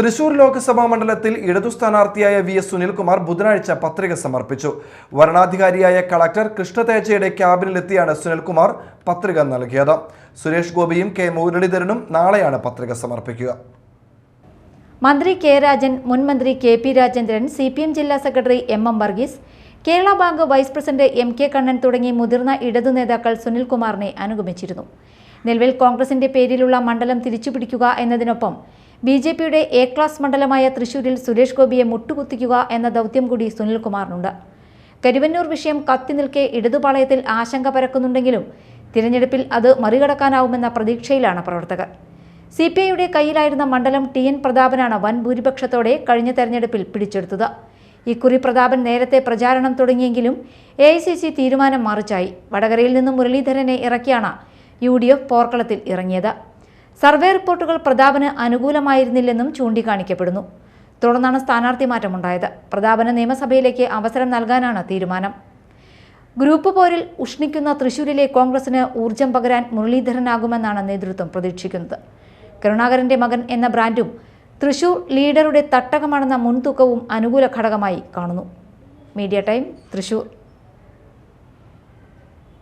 തൃശൂർ ലോക്സഭാ മണ്ഡലത്തിൽ ഇടതു സ്ഥാനാർത്ഥിയായ V S Sunilkumar ബുധനാഴ്ച പത്രിക സമർപ്പിച്ചു. വരണാധികാരിയായ കളക്ടർ കൃഷ്ണതേജയുടെ ക്യാബിനിലെത്തിയാണ് സുനിൽകുമാർ പത്രിക നൽകിയത്. സുരേഷ് ഗോപിയും കെ മുരളീധരനും നാളെയാണ് പത്രിക സമർപ്പിക്കുക. മന്ത്രി കെ രാജൻ മുൻ മന്ത്രി K P Rajendran C P M ജില്ലാ secretary M M Varghese Kerala bank vice president M K Kannan തുടങ്ങി മുതിർന്ന ഇടതു നേതാക്കൾ സുനിൽകുമാറിനെ അനുഗമിച്ചിരുന്നു. നിലവിൽ കോൺഗ്രസിന്റെ പേരിലുള്ള മണ്ഡലം തിരിച്ചുപിടിക്കുക എന്നതിനൊപ്പം ബി ജെ പിയുടെ എ ക്ലാസ് മണ്ഡലമായ തൃശൂരിൽ സുരേഷ് ഗോപിയെ മുട്ടുകുത്തിക്കുക എന്ന ദൗത്യം കൂടി സുനിൽകുമാറിനുണ്ട്. കരുവന്നൂർ വിഷയം കത്തി നിൽക്കെ ഇടതുപാളയത്തിൽ ആശങ്ക പരക്കുന്നുണ്ടെങ്കിലും തിരഞ്ഞെടുപ്പിൽ അത് മറികടക്കാനാവുമെന്ന പ്രതീക്ഷയിലാണ് പ്രവർത്തകർ. സി പി ഐയുടെ കയ്യിലായിരുന്ന മണ്ഡലം ടി എൻ പ്രതാപനാണ് വൻ ഭൂരിപക്ഷത്തോടെ കഴിഞ്ഞ തെരഞ്ഞെടുപ്പിൽ പിടിച്ചെടുത്തത്. ഇക്കുറി പ്രതാപൻ നേരത്തെ പ്രചാരണം തുടങ്ങിയെങ്കിലും എ തീരുമാനം മറിച്ചായി. വടകരയിൽ നിന്നും മുരളീധരനെ ഇറക്കിയാണ് യു ഡി എഫ് പോർക്കളത്തിൽ ഇറങ്ങിയത്. സർവേ റിപ്പോർട്ടുകൾ പ്രതാപന് അനുകൂലമായിരുന്നില്ലെന്നും ചൂണ്ടിക്കാണിക്കപ്പെടുന്നു. തുടർന്നാണ് സ്ഥാനാർത്ഥി മാറ്റമുണ്ടായത്. പ്രതാപന് നിയമസഭയിലേക്ക് അവസരം നൽകാനാണ് തീരുമാനം. ഗ്രൂപ്പ് പോരിൽ ഉഷ്ണിക്കുന്ന തൃശൂരിലെ കോൺഗ്രസിന് ഊർജം പകരാൻ മുരളീധരനാകുമെന്നാണ് നേതൃത്വം പ്രതീക്ഷിക്കുന്നത്. കരുണാകരന്റെ മകൻ എന്ന ബ്രാൻഡും തൃശൂർ ലീഡറുടെ തട്ടകമാണെന്ന മുൻതൂക്കവും അനുകൂല ഘടകമായി കാണുന്നു. Media time Thrissur.